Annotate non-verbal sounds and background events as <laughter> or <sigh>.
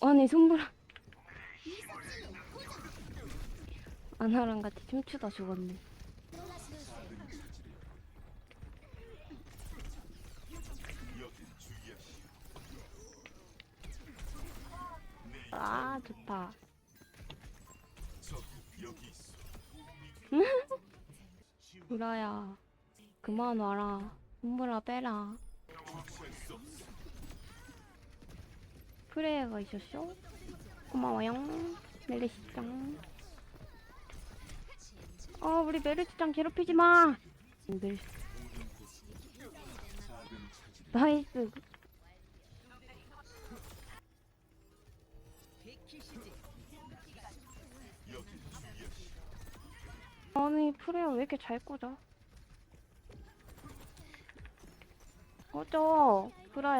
아니 손보라 아나랑 같이 춤추다 죽었네. 아 좋다. <laughs> 보라야 그만 와라. 손보라 빼라 프레이가 있었어? 고마워요. 멜리시짱. 어 우리 메르시짱 괴롭히지 마. 나이스. 아니 프레야 왜 이렇게 잘 꽂아? 꺼져 프라야. 아